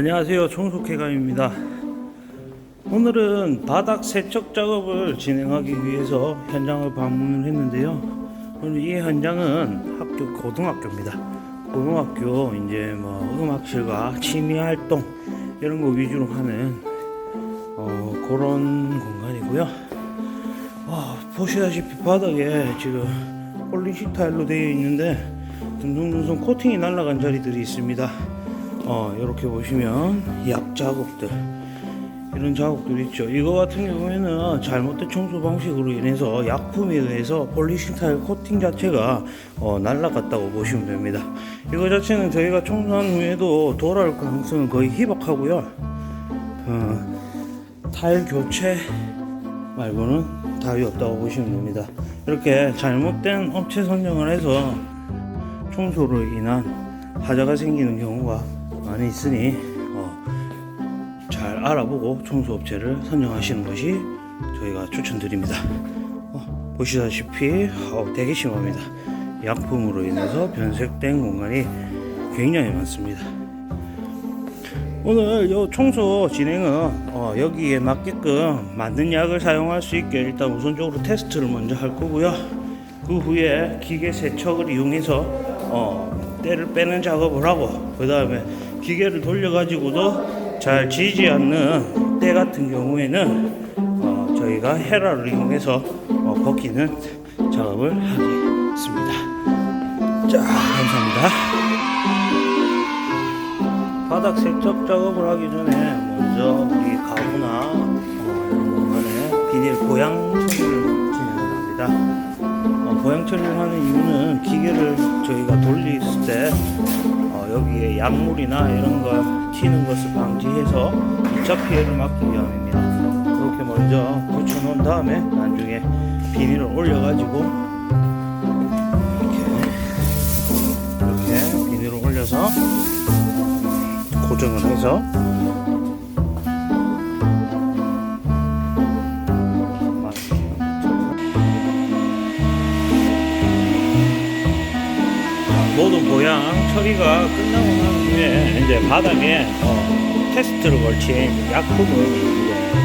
안녕하세요. 청소회감입니다. 오늘은 바닥 세척 작업을 진행하기 위해서 현장을 방문을 했는데요. 오늘 이 현장은 학교 고등학교입니다. 고등학교 이제 뭐 음악실과 취미 활동 이런 거 위주로 하는 어, 그런 공간이고요. 와, 보시다시피 바닥에 지금 폴리시 타일로 되어 있는데 둥둥둥둥 코팅이 날아간 자리들이 있습니다 어, 이렇게 보시면 약 자국들 이런 자국들이 있죠. 이거 같은 경우에는 잘못된 청소 방식으로 인해서 약품에 의해서 폴리싱 타일 코팅 자체가 어, 날라갔다고 보시면 됩니다. 이거 자체는 저희가 청소한 후에도 돌아올 가능성은 거의 희박하고요. 어, 타일 교체 말고는 답이 없다고 보시면 됩니다. 이렇게 잘못된 업체 선정을 해서 청소로 인한 하자가 생기는 경우가 많이 있으니 어, 잘 알아보고 청소업체를 선정하시는 것이 저희가 추천드립니다. 어, 보시다시피 어, 되게 심합니다. 약품으로 인해서 변색된 공간이 굉장히 많습니다. 오늘 요 청소 진행은 어, 여기에 맞게끔 맞는 약을 사용할 수 있게 일단 우선적으로 테스트를 먼저 할 거고요. 그 후에 기계 세척을 이용해서 어, 때를 빼는 작업을 하고 그 다음에 기계를 돌려가지고도 잘 지지 않는 때 같은 경우에는 어, 저희가 헤라를 이용해서 어, 벗기는 작업을 하겠습니다. 자, 감사합니다. 바닥 세척 작업을 하기 전에 먼저 우리 가구나 어, 공간에 비닐 보양 처리를 진행을 합니다. 어, 보양 처리를 하는 이유는 기계를 저희가 돌렸을 때 어, 여기에 약물이나 이런 걸 튀는 것을 방지해서 2차 피해를 막기 위함입니다. 그렇게 먼저 붙여 놓은 다음에 나중에 비닐을 올려가지고 이렇게 이렇게 비닐을 올려서 고정을 해서 모든 보양 처리가 끝나고 난 후에 이제 바닥에 어, 테스트를 걸친 약품을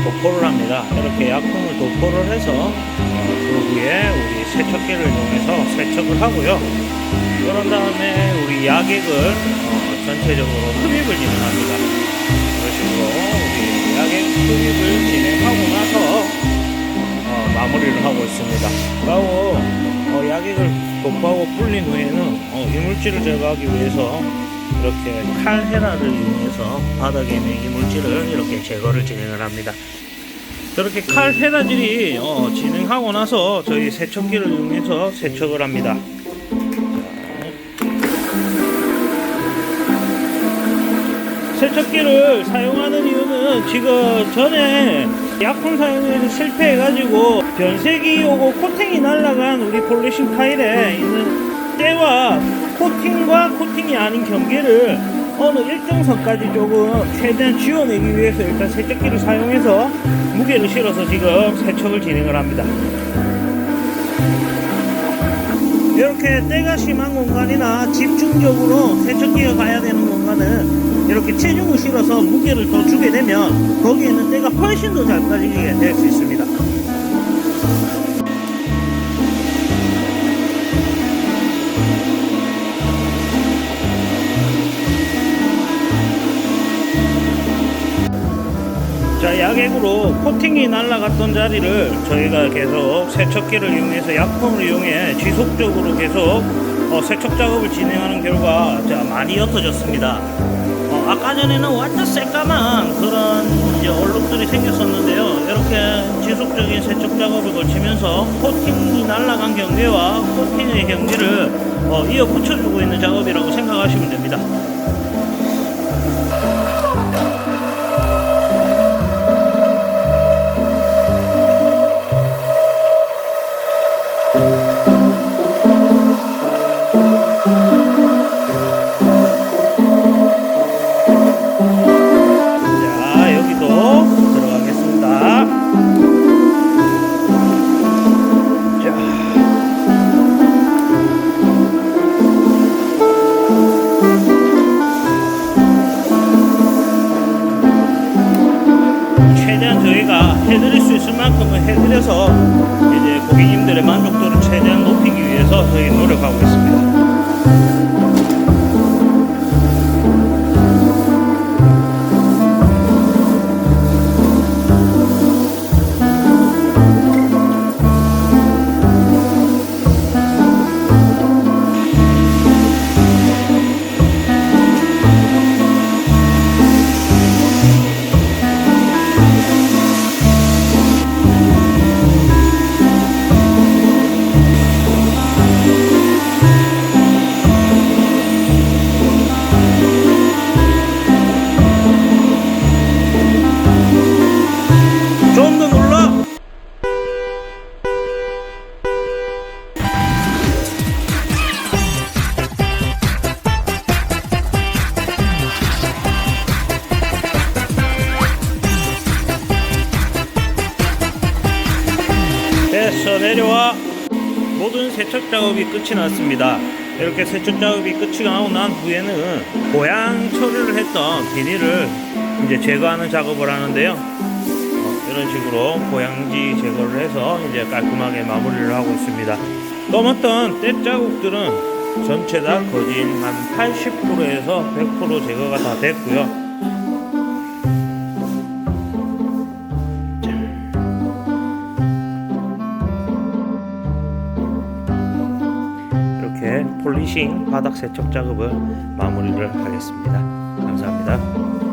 도포를 합니다. 이렇게 약품을 도포를 해서 어, 그 후에 우리 세척기를 이용해서 세척을 하고요. 그런 다음에 우리 약액을 어, 전체적으로 흡입을 진행합니다. 그런 식으로 우리 약액 흡입을 진행하고 나서 어, 마무리를 하고 있습니다. 그리고 도포하고 불린 후에는 어, 이물질을 제거하기 위해서 이렇게 칼헤라를 이용해서 바닥에 있는 이물질을 이렇게 제거를 진행을 합니다. 저렇게 칼헤라질이 어, 진행하고 나서 저희 세척기를 이용해서 세척을 합니다. 세척기를 사용하는 이유는 지금 전에 약품 사용에서 실패해가지고 변색이 오고 코팅이 날아간 우리 폴리싱 타일에 있는 때와 코팅과 코팅이 아닌 경계를 어느 일정선까지 조금 최대한 지워내기 위해서 일단 세척기를 사용해서 무게를 실어서 지금 세척을 진행을 합니다. 이렇게 때가 심한 공간이나 집중적으로 세척기가 가야 되는 공간은 이렇게 체중을 실어서 무게를 더 주게 되면 거기에는 때가 훨씬 더잘 빠지게 될 수 있습니다. 자, 약액으로 코팅이 날아갔던 자리를 저희가 계속 세척기를 이용해서 약품을 이용해 지속적으로 계속 어, 세척 작업을 진행하는 결과 자, 많이 옅어졌습니다. 어, 아까 전에는 완전 새까만 그런 이제 얼룩들이 생겼었는데요. 이렇게 지속적인 세척 작업을 거치면서 코팅이 날아간 경계와 코팅의 경계를 어, 이어 붙여주고 있는 작업이라고 생각하시면 됩니다. 해드릴 수 있을 만큼은 해드려서 이제 고객님들의 만족도를 최대한 높이기 위해서 저희 노력하고 있습니다. 내려와 모든 세척 작업이 끝이 났습니다. 이렇게 세척 작업이 끝이 나고 난 후에는 고양 처리를 했던 비닐을 이제 제거하는 작업을 하는데요. 어, 이런 식으로 고양지 제거를 해서 이제 깔끔하게 마무리를 하고 있습니다. 검었던 때 자국들은 전체 다 거진 한 80%에서 100% 제거가 다 됐고요 폴리싱 바닥 세척 작업을 마무리를 하겠습니다. 감사합니다.